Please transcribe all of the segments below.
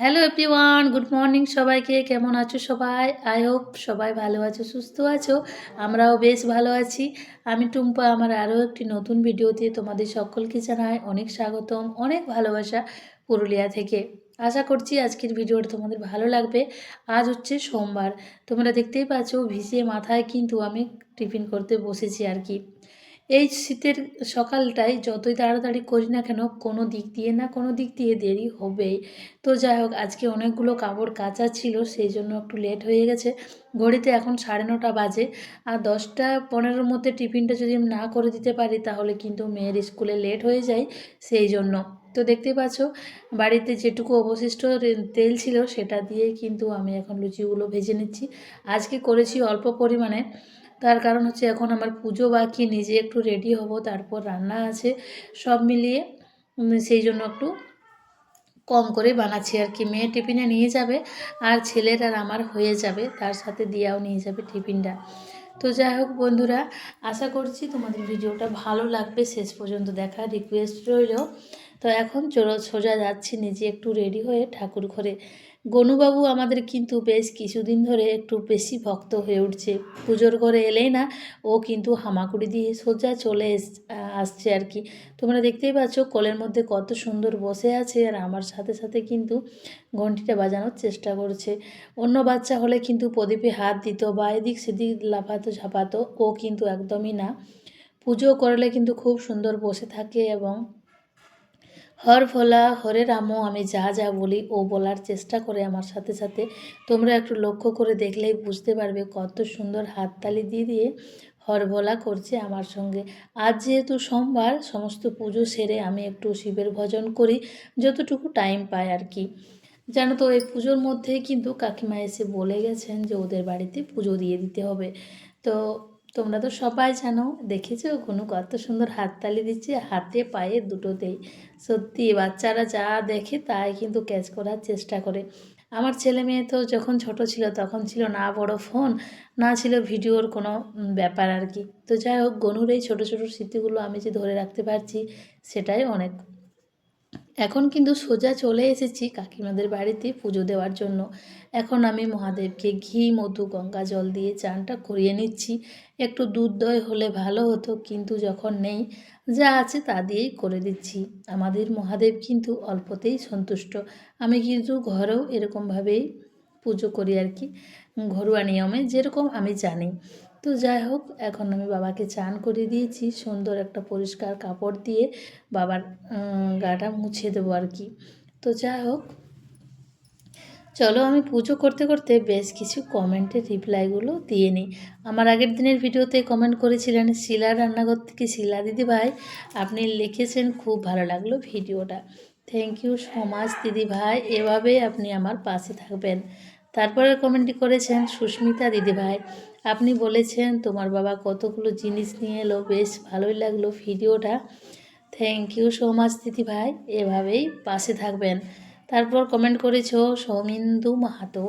Hello everyone good morning সবাইকে। কেমন আছো সবাই? আই হোপ সবাই ভালো আছো, সুস্থ আছো। আমরাও বেশ ভালো আছি। আমি টুম্পা। আমার আরও একটি নতুন ভিডিওতে তোমাদের সকলকে জানাই অনেক স্বাগতম, অনেক ভালোবাসা পুরুলিয়া থেকে। আশা করছি আজকের ভিডিওটা তোমাদের ভালো লাগবে। আজ হচ্ছে সোমবার। তোমরা দেখতেই পাচ্ছ ভিজিয়ে মাথায় কিন্তু আমি টিফিন করতে বসেছি আর কি। এই শীতের সকালটায় যতই তাড়াতাড়ি করি না কেন, কোনো দিক দিয়ে না কোনো দিক দিয়ে দেরি হবেই। তো যাই হোক, আজকে অনেকগুলো কাপড় কাচা ছিল, সেই জন্য একটু লেট হয়ে গেছে। ঘড়িতে এখন সাড়ে নটা বাজে। আর দশটা পনেরোর মধ্যে টিফিনটা যদি আমি না করে দিতে পারি, তাহলে কিন্তু মেয়ের স্কুলে লেট হয়ে যায়, সেই জন্য। তো দেখতেই পাচ্ছ, বাড়িতে যেটুকু অবশিষ্ট তেল ছিল, সেটা দিয়ে কিন্তু আমি এখন লুচিগুলো ভেজে নিচ্ছি। আজকে করেছি অল্প পরিমাণে তার কারণ হচ্ছে এখন আমার পুজো বাকি, নিজে একটু রেডি হব, তারপর রান্না আছে। সব মিলিয়ে সেই জন্য একটু কম করে বানাচ্ছি আর কি। মেয়ে টিফিনে নিয়ে যাবে আর ছেলের আর আমার হয়ে যাবে, তার সাথে দিয়াও নিয়ে যাবে টিফিনটা। তো যাই হোক বন্ধুরা, আশা করছি তোমাদের ভিডিওটা ভালো লাগবে। শেষ পর্যন্ত দেখা রিকোয়েস্ট রইল। তো এখন চলো, সোজা যাচ্ছি, নিজে একটু রেডি হয়ে ঠাকুর ঘরে। গনুবাবু আমাদের কিন্তু বেশ কিছুদিন ধরে একটু বেশি ভক্ত হয়ে উঠছে। পুজোর ঘরে এলেই না, ও কিন্তু হামাকুড়ি দিয়ে সোজা চলে আসছে আর কি। তোমরা দেখতেই পাচ্ছ কলের মধ্যে কত সুন্দর বসে আছে আর আমার সাথে সাথে কিন্তু ঘন্টিটা বাজানোর চেষ্টা করছে। অন্য বাচ্চা হলে কিন্তু প্রদীপে হাত দিত বা এদিক সেদিক লাফাতো, ঝাপাতো, ও কিন্তু একদমই না। পুজো করলে কিন্তু খুব সুন্দর বসে থাকে এবং হর ভোলা, হরে রামও আমি যা যা বলি ও বলার চেষ্টা করে আমার সাথে সাথে। তোমরা একটু লক্ষ্য করে দেখলেই বুঝতে পারবে কত সুন্দর হাততালি দিয়ে দিয়ে হরভোলা করছে আমার সঙ্গে। আজ যেহেতু সোমবার, সমস্ত পুজো সেরে আমি একটু শিবের ভজন করি, যতটুকু টাইম পাই আর কি। জানো তো, এই পুজোর মধ্যে কিন্তু কাকিমা এসে বলে গেছেন যে ওদের বাড়িতে পুজো দিয়ে দিতে হবে। তো তোমরা তো সবাই জানো, দেখেছ? কোনো কত সুন্দর হাততালি দিচ্ছে হাতে পায়ে দুটোতেই। সত্যি, বাচ্চারা যা দেখে তাই কিন্তু ক্যাচ করার চেষ্টা করে। আমার ছেলে মেয়ে তো যখন ছোট ছিল, তখন ছিল না বড় ফোন, না ছিল ভিডিওর কোনো ব্যাপার আর কি। তো যাই হোক, গনুর এই ছোটো ছোটো স্মৃতিগুলো আমি যে ধরে রাখতে পারছি, সেটাই অনেক। এখন কিন্তু সোজা চলে এসেছি কাকিমাদের বাড়িতে পুজো দেওয়ার জন্য। এখন আমি মহাদেবকে ঘি, মধু, গঙ্গা জল দিয়ে চানটা করিয়ে নিচ্ছি। একটু দুধ দই হলে ভালো হতো, কিন্তু যখন নেই, যা আছে তা দিয়েই করে দিচ্ছি। আমাদের মহাদেব কিন্তু অল্পতেই সন্তুষ্ট। আমি কিন্তু ঘরেও এরকমভাবেই পুজো করি আর কি, ঘরোয়া নিয়মে যেরকম আমি জানি। তো যাই হোক, এখন আমি বাবাকে চান করে দিয়েছি, সুন্দর একটা পরিষ্কার কাপড় দিয়ে বাবার গাটা মুছে দেবো আর কি। তো যাই হোক, চলো আমি পুজো করতে করতে বেশ কিছু কমেন্টের রিপ্লাইগুলো দিয়ে নিই। আমার আগের দিনের ভিডিওতে কমেন্ট করেছিলেন শিলা রান্নাঘর থেকে শিলা দিদি ভাই, আপনি লিখেছেন খুব ভালো লাগল ভিডিওটা। থ্যাংক ইউ সো মাচ দিদি ভাই, এভাবেই আপনি আমার পাশে থাকবেন। তারপরে কমেন্টটি করেছেন সুস্মিতা দিদিভাই। আপনি বলেছেন, তোমার বাবা কতগুলো জিনিস নিয়ে এলো, বেশ ভালোই লাগল ভিডিওটা। থ্যাংক ইউ সো মাচ দিদিভাই, এভাবেই পাশে থাকবেন। তারপর কমেন্ট করেছ, সৌমিন্দু মাহাতো,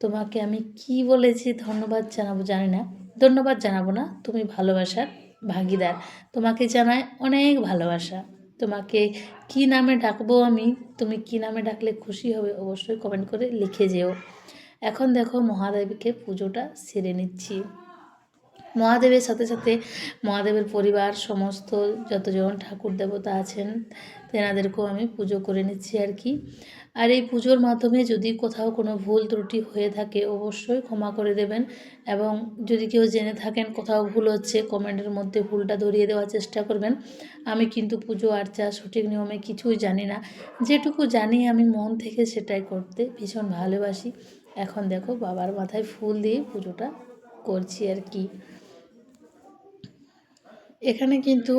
তোমাকে আমি কি বলেছি ধন্যবাদ জানাব জানি না। ধন্যবাদ জানাব না, তুমি ভালোবাসার ভাগিদার। তোমাকে জানায় অনেক ভালোবাসা। তোমাকে কি নামে ডাকবো আমি, তুমি কি নামে ডাকলে খুশি হবে, অবশ্যই কমেন্ট করে লিখে যেও। এখন দেখো মহাদেবকে পুজোটা সেরে নিচ্ছি। মহাদেবের সাথে সাথে মহাদেবের পরিবার সমস্ত যতজন ঠাকুর দেবতা আছেন, তেনাদেরকেও আমি পুজো করে নিচ্ছি আর কি। আর এই পুজোর মাধ্যমে যদি কোথাও কোনো ভুল ত্রুটি হয়ে থাকে, অবশ্যই ক্ষমা করে দেবেন এবং যদি কেউ জেনে থাকেন কোথাও ভুল হচ্ছে, কমেন্টের মধ্যে ভুলটা ধরিয়ে দেওয়ার চেষ্টা করবেন। আমি কিন্তু পুজো আর্চা সঠিক নিয়মে কিছুই জানি না। যেটুকু জানি আমি মন থেকে সেটাই করতে ভীষণ ভালোবাসি। এখন দেখো বাবার মাথায় ফুল দিয়ে পুজোটা করছি আর কি। এখানে কিন্তু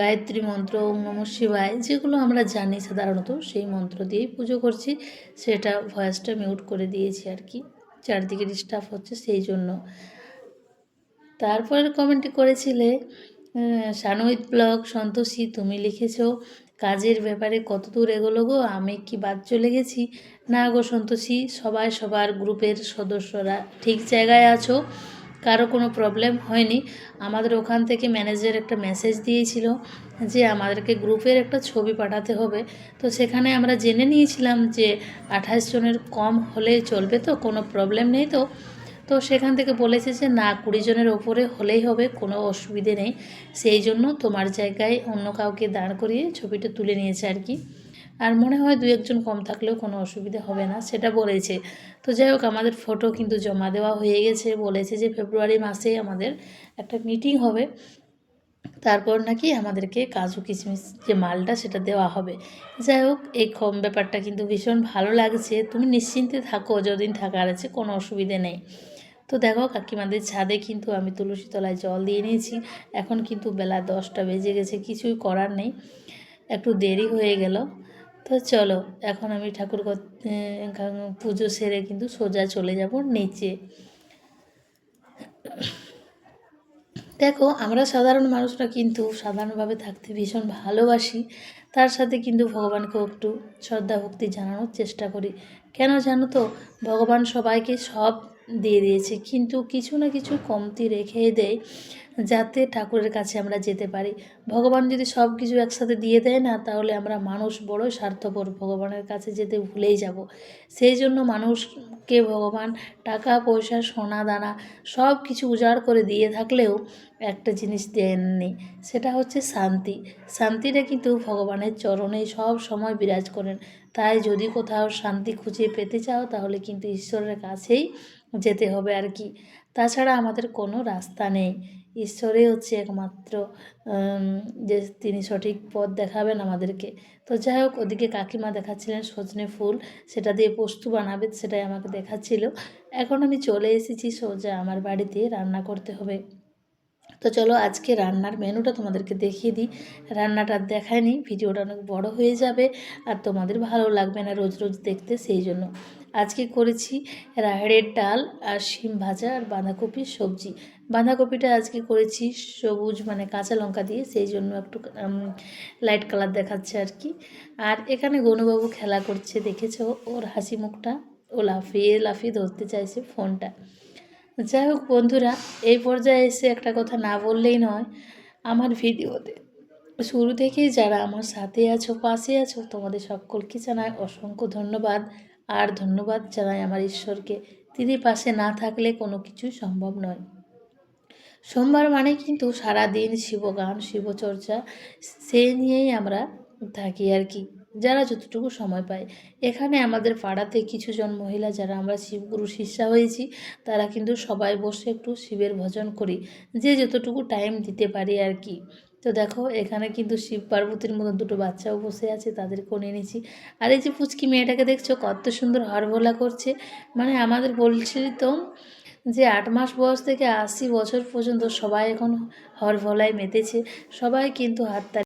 গায়ত্রী মন্ত্র নম শিবায়, যেগুলো আমরা জানি সাধারণত, সেই মন্ত্র দিয়েই পুজো করছি। সেটা ভয়েসটা মিউট করে দিয়েছি আর কি। চারদিকে ডিস্টার্ব হচ্ছে সেই জন্য। তারপরের কমেন্টটি করেছিলে সানবিত ব্লগ, সন্তোষী, তুমি লিখেছো। কাজের ব্যাপারে কত দূর এগোলো গো? আমি কি বাদ চলে গেছি? না গো সন্তোষী, সবাই সবার গ্রুপের সদস্যরা ঠিক জায়গায় আছো? কারও কোনো প্রবলেম হয়নি? আমাদের ওখান থেকে ম্যানেজার একটা মেসেজ দিয়েছিল যে আমাদেরকে গ্রুপের একটা ছবি পাঠাতে হবে। তো সেখানে আমরা জেনে নিয়েছিলাম যে আঠাশ জনের কম হলে চলবে তো, কোনো প্রবলেম নেই তো? তো সেখান থেকে বলেছে যে, না, কুড়ি জনের ওপরে হলেই হবে, কোনো অসুবিধে নেই। সেই জন্য তোমার জায়গায় অন্য কাউকে দাঁড় করিয়ে ছবিটা তুলে নিয়েছে আর কি। আর মনে হয় দু একজন কম থাকলেও কোনো অসুবিধা হবে না, সেটা বলেছে। তো যাই হোক, আমাদের ফটো কিন্তু জমা দেওয়া হয়ে গেছে। বলেছে যে, ফেব্রুয়ারি মাসে আমাদের একটা মিটিং হবে। তারপর নাকি আমাদেরকে কাজু কিশমিশ যে মালটা, সেটা দেওয়া হবে। যাই হোক, এই কম ব্যাপারটা কিন্তু ভীষণ ভালো লাগছে। তুমি নিশ্চিন্তে থাকো, যতদিন থাকার আছে, কোনো অসুবিধে নেই। তো দেখো কাকিমাদের ছাদে কিন্তু আমি তুলসী তলায় জল দিয়ে নিয়েছি। এখন কিন্তু বেলা দশটা বেজে গেছে, কিছুই করার নেই। একটু দেরি হয়ে গেল। তো চলো, এখন আমি ঠাকুর পুজো সেরে কিন্তু সোজা চলে যাব নিচে। দেখো, আমরা সাধারণ মানুষরা কিন্তু সাধারণভাবে থাকতে ভীষণ ভালোবাসি। তার সাথে কিন্তু ভগবানকেও একটু শ্রদ্ধা ভক্তি জানানোর চেষ্টা করি। কেন জানো তো? ভগবান সবাইকে সব দিয়ে দিয়েছে। কিন্তু কিছু না কিছু কমতি রেখে দেয় যাতে ঠাকুরের কাছে আমরা যেতে পারি। ভগবান যদি সব কিছু একসাথে দিয়ে দেয় না, তাহলে আমরা মানুষ বড় স্বার্থপর ভগবানের কাছে যেতে ভুলেই যাব। সেই জন্য মানুষকে ভগবান টাকা, পয়সা, সোনা, দানা সব কিছু উজাড় করে দিয়ে থাকলেও একটা জিনিস দেননি, সেটা হচ্ছে শান্তি। শান্তিটা কিন্তু ভগবানের চরণে সব সময় বিরাজ করেন। তাই যদি কোথাও শান্তি খুঁজে পেতে চাও, তাহলে কিন্তু ঈশ্বরের কাছেই যেতে হবে আর কি। তাছাড়া আমাদের কোনো রাস্তা নেই। ঈশ্বরে হচ্ছে একমাত্র যে তিনি সঠিক পথ দেখাবেন আমাদেরকে। তো যাই হোক, ওদিকে কাকিমা দেখাচ্ছিলেন সজনে ফুল। সেটা দিয়ে পোস্ত বানাবে, সেটাই আমাকে দেখাচ্ছিল। এখন আমি চলে এসেছি সোজা আমার বাড়িতে রান্না করতে হবে। তো চলো আজকে রান্নার মেনুটা তোমাদেরকে দেখিয়ে দিই। রান্নাটা দেখায়নি, ভিডিওটা অনেক বড় হয়ে যাবে আর তোমাদের ভালো লাগবে না রোজ রোজ দেখতে, সেই জন্য। আজকে করেছি রাহেড়ের ডাল আর শিম ভাজা আর বাঁধাকপির সবজি। বাঁধাকপিটা আজকে করেছি সবুজ মানে কাঁচা লঙ্কা দিয়ে, সেই জন্য একটু লাইট কালার দেখাচ্ছে আর কি। আর এখানে গনুবাবু খেলা করছে, দেখেছ? ওর হাসি মুখটা। ও লাফিয়ে লাফিয়ে ধরতে চাইছে ফোনটা। যাই হোক বন্ধুরা, এই পর্যায়ে এসে একটা কথা না বললেই নয়, আমার ভিডিওতে। শুরু থেকেই যারা আমার সাথে আছো, পাশে আছো, তোমাদের সকলকে জানাই অসংখ্য ধন্যবাদ। আর ধন্যবাদ জানাই আমার ঈশ্বরকে, তিনি পাশে না থাকলে কোনো কিছুই সম্ভব নয়। সোমবার মানে কিন্তু সারাদিন শিবগান, শিবচর্চা, সে নিয়েই আমরা থাকি আর কি। যারা যতটুকু সময় পায়। এখানে আমাদের পাড়াতে কিছুজন মহিলা যারা আমরা শিবগুরু শিষ্যা হয়েছি, তারা কিন্তু সবাই বসে একটু শিবের ভজন করি। যে যতটুকু টাইম দিতে পারি আর কি। তো দেখো, এখানে কিন্তু শিব পার্বতীর মতো দুটো বাচ্চাও বসে আছে তাদেরকেও নিয়ে নিয়েছি আর এই যে পুচকি মেয়েটাকে দেখছ, কত সুন্দর হরভোলা করছে। মানে আমাদের বলছি তো যে আট মাস বয়স থেকে আশি বছর পর্যন্ত সবাই এখন হরভোলায় মেতেছে। সবাই কিন্তু হাততালি